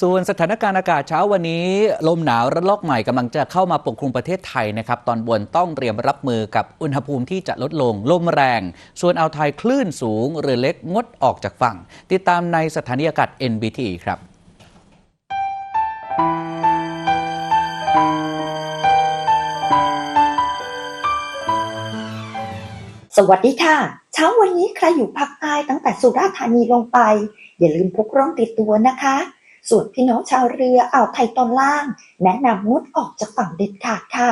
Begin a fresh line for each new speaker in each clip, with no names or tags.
ส่วนสถานการณ์อากาศเช้าวันนี้ ลมหนาวระลอกใหม่กำลังจะเข้ามาปกคลุมประเทศไทยนะครับ ตอนบนต้องเตรียมรับมือกับอุณหภูมิที่จะลดลง ลมแรง ส่วนอ่าวไทยคลื่นสูงเรือเล็กงดออกจากฝั่ง ติดตามในสถานีอากาศ NBT ครับ
สวัสดีค่ะ เช้าวันนี้ใครอยู่ภาคใต้ตั้งแต่สุราษฎร์ธานีลงไป อย่าลืมพกร่มติดตัวนะคะ ส่วนพี่น้องชาวเรืออ่าวไทยตอนล่าง แนะนำงดออกจากฝั่งเด็ดขาดค่ะ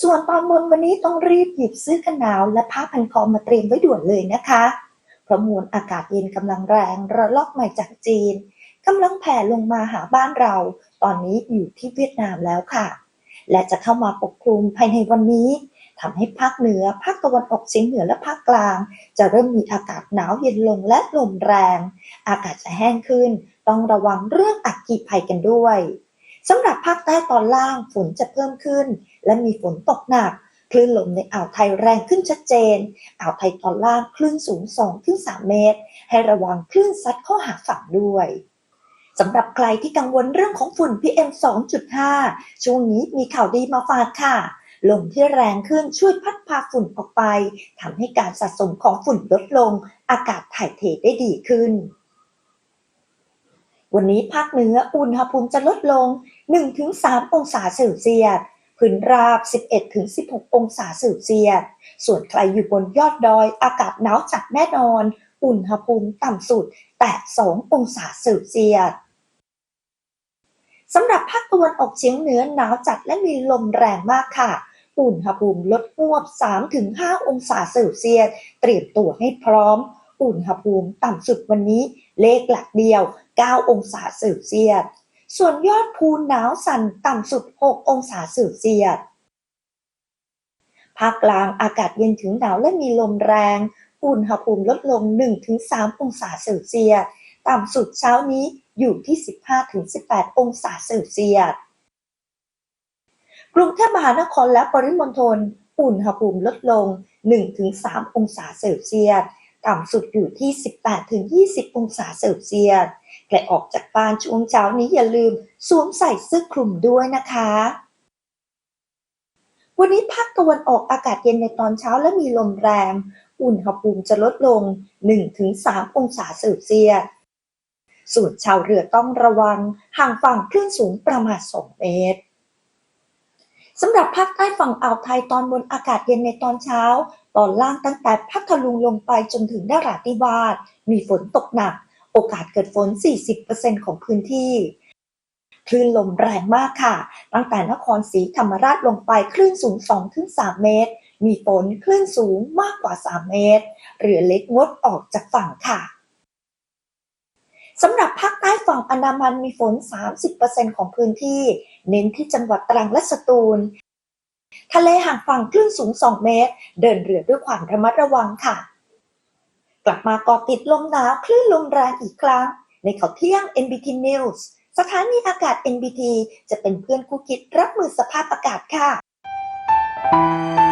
ส่วนตอนบนวันนี้ต้องรีบหยิบเสื้อกันหนาวและผ้าพันคอมาเตรียมไว้ด่วนเลยนะคะเพราะมวลอากาศเย็นกำลังแรงระลอกใหม่จากจีนกำลังแผ่ลงมาหาบ้านเรา ตอนนี้อยู่ที่เวียดนามแล้วค่ะ และจะเข้ามาปกคลุมภายในวันนี้ ทำให้ภาคเหนือ ภาคตะวันออกเฉียงเหนือและภาคกลาง จะเริ่มมีอากาศหนาวเย็นลงและลมแรง อากาศจะแห้งขึ้น ต้องระวังเรื่องอัคคีภัยกันด้วยสำหรับภาคใต้ตอนล่างฝนจะเพิ่มขึ้น และมีฝนตกหนักคลื่นลมในอ่าวไทยแรงขึ้นชัดเจน อ่าวไทยตอนล่างคลื่นสูง2ถึง3เมตร ให้ระวังคลื่นซัดเข้าหาฝั่งด้วยสำหรับใครที่กังวลเรื่องของฝุ่น PM 2.5 ช่วงนี้มีข่าวดีมาฝากค่ะ ลมที่แรงขึ้นช่วยพัดพาฝุ่นออกไปทำให้การสะสมของฝุ่นลดลง อากาศถ่ายเทได้ดีขึ้น วันนี้ภาคเหนืออุณหภูมิจะลดลง 1-3 องศาเซลเซียสพื้นราบ 11-16 องศาเซลเซียส ส่วนใครอยู่บนยอดดอย อากาศหนาวจัดแน่นอน อุณหภูมิต่ำสุด แตะ2องศาเซลเซียสสำหรับภาคตะวันออกเฉียงเหนือหนาวจัดและมีลมแรงมากค่ะ อุณหภูมิลดหวบ 3-5 องศาเซลเซียส เตรียมตัวให้พร้อม อุณหภูมิต่ำสุดวันนี้เลขหลักเดียว 9 องศาเซลเซียส ส่วนยอดภูหนาวสั่นต่ำสุด 6 องศาเซลเซียส ภาคกลางอากาศเย็นถึงหนาวและมีลมแรง อุณหภูมิลดลง 1-3 องศาเซลเซียส ต่ำสุดเช้านี้อยู่ที่ 15-18 องศาเซลเซียส กรุงเทพมหานครและปริมณฑลอุณหภูมิลดลง 1-3 องศาเซลเซียส ต่ำสุดอยู่ที่ 18-20 องศาเซลเซียสใครออกจากบ้านช่วงเช้านี้อย่าลืมสวมใส่เสื้อคลุมด้วยนะคะ วันนี้ภาคตะวันออกอากาศเย็นในตอนเช้าและมีลมแรง อุณหภูมิจะลดลง 1-3 องศาเซลเซียส ส่วนชาวเรือต้องระวังห่างฝั่งคลื่นสูงประมาณ 2 เมตร สำหรับภาคใต้ฝั่งอ่าวไทยตอนบนอากาศเย็นในตอนเช้า ตอนล่างตั้งแต่พัทลุงลงไปจนถึงนราธิวาสมีฝนตกหนัก โอกาสเกิดฝน 40%ของพื้นที่ คลื่นลมแรงมากค่ะ ตั้งแต่นครศรีธรรมราชลงไปคลื่นสูง 2-3 เมตร มีฝนคลื่นสูงมากกว่า 3 เมตร เรือเล็กงดออกจากฝั่งค่ะ สำหรับภาคใต้ฝั่งอันดามันมีฝน 30%ของพื้นที่ เน้นที่จังหวัดตรังและสตูล ทะเลห่างฝั่งคลื่นสูง 2 เมตร เดินเรือด้วยความระมัดระวังค่ะ กลับมาเกาะติดลมหนาวคลื่นลมแรงอีกครั้ง ในข่าวเที่ยง NBT News สถานีอากาศ NBT จะเป็นเพื่อนคู่คิดรับมือสภาพอากาศค่ะ